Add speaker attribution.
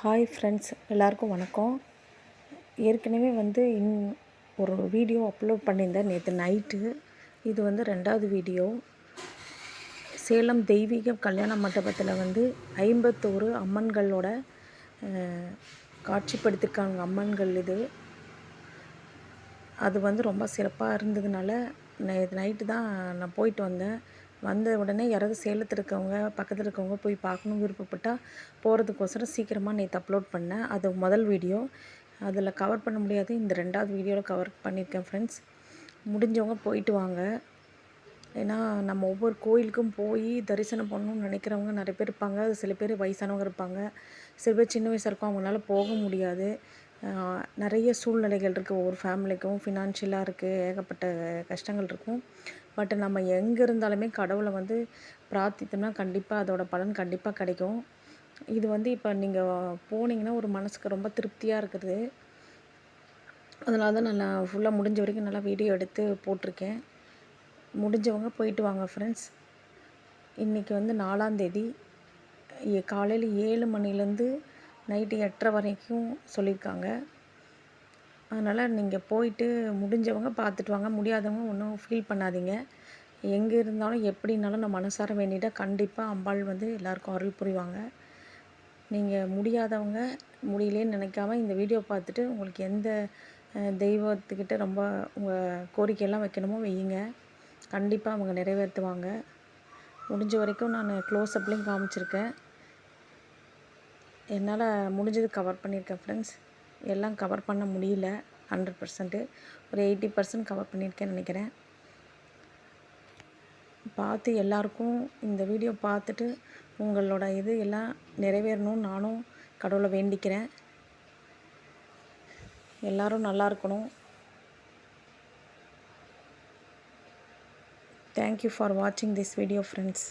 Speaker 1: Hi friends எல்லாருக்கும் வணக்கம். ஏற்கனவே வந்து இன் ஒரு வீடியோ அப்லோட் பண்ணியிருந்தேன் நேற்று நைட்டு இது வந்து ரெண்டாவது வீடியோ சேலம் தெய்வீக கல்யாண மண்டபத்தில் வந்து ஐம்பத்தோரு அம்மன்களோட காட்சிப்படுத்திருக்காங்க காட்சிப்படுத்தியிருக்காங்க அம்மன்கள் இது. அது வந்து ரொம்ப சிறப்பாக இருந்ததுனால நேற்று நைட்டு தான் நான் போயிட்டு வந்தேன். வந்த உடனே யாராவது சேலத்தில் இருக்கவங்க பக்கத்தில் இருக்கவங்க போய் பார்க்கணும் விருப்பப்பட்டால் போகிறதுக்கோசரம் சீக்கிரமாக நேற்று அப்லோட் பண்ணேன். அது முதல் வீடியோ அதில் கவர் பண்ண முடியாது. இந்த ரெண்டாவது வீடியோவில் கவர் பண்ணியிருக்கேன் ஃப்ரெண்ட்ஸ் முடிஞ்சவங்க போயிட்டு வாங்க. ஏன்னா நம்ம ஒவ்வொரு கோயிலுக்கும் போய் தரிசனம் பண்ணணும்னு நினைக்கிறவங்க நிறைய பேர் இருப்பாங்க. சில பேர் வயசானவங்க இருப்பாங்க. சில பேர் சின்ன வயசாக இருக்கும். அவங்களால போக முடியாது. நிறைய சூழ்நிலைகள் இருக்குது ஒவ்வொரு ஃபேமிலிக்கும் ஃபினான்ஷியலாக இருக்குது ஏகப்பட்ட கஷ்டங்கள் இருக்கும். பட் நம்ம எங்கே இருந்தாலுமே கடவுளை வந்து பிரார்த்தித்தோம்னா கண்டிப்பாக அதோட பலன் கண்டிப்பாக கிடைக்கும். இது வந்து இப்போ நீங்கள் போனீங்கன்னா ஒரு மனசுக்கு ரொம்ப திருப்தியாக இருக்குது. அதனால தான் நான் ஃபுல்லாக முடிஞ்ச வரைக்கும் நல்லா வீடியோ எடுத்து போட்டிருக்கேன். முடிஞ்சவங்க போயிட்டு வாங்க ஃப்ரெண்ட்ஸ் இன்றைக்கி வந்து நாலாந்தேதி காலையில் ஏழு மணிலேருந்து நைட்டு எட்டரை வரைக்கும் சொல்லியிருக்காங்க. அதனால் நீங்கள் போயிட்டு முடிஞ்சவங்க பார்த்துட்டு வாங்க. முடியாதவங்க ஒன்றும் ஃபீல் பண்ணாதீங்க. எங்கே இருந்தாலும் எப்படினாலும் நான் மனசார வேண்டிட்டால் கண்டிப்பாக அம்பாள் வந்து எல்லாருக்கும் அருள் புரிவாங்க. நீங்கள் முடியாதவங்க முடியலேன்னு நினைக்காம இந்த வீடியோ பார்த்துட்டு உங்களுக்கு எந்த தெய்வத்துக்கிட்ட ரொம்ப உங்கள் கோரிக்கையெல்லாம் வைக்கணுமோ வையுங்க. கண்டிப்பாக அவங்க நிறைவேற்றுவாங்க. முடிஞ்ச வரைக்கும் நான் க்ளோஸ்அப்லேயும் காமிச்சிருக்கேன். என்னால் முடிஞ்சது கவர் பண்ணியிருக்கேன் ஃப்ரெண்ட்ஸ் எல்லாம் கவர் பண்ண முடியல ஹண்ட்ரட் பர்சன்ட்டு ஒரு எயிட்டி பர்சன்ட் கவர் பண்ணியிருக்கேன்னு நினைக்கிறேன். பார்த்து எல்லாருக்கும் இந்த வீடியோ பார்த்துட்டு உங்களோட இது எல்லாம் நிறைவேறணும்னு நானும் கடவுளை வேண்டிக்கிறேன். எல்லோரும் நல்லா இருக்கணும். தேங்க்யூ ஃபார் வாட்சிங் திஸ் வீடியோ ஃப்ரெண்ட்ஸ்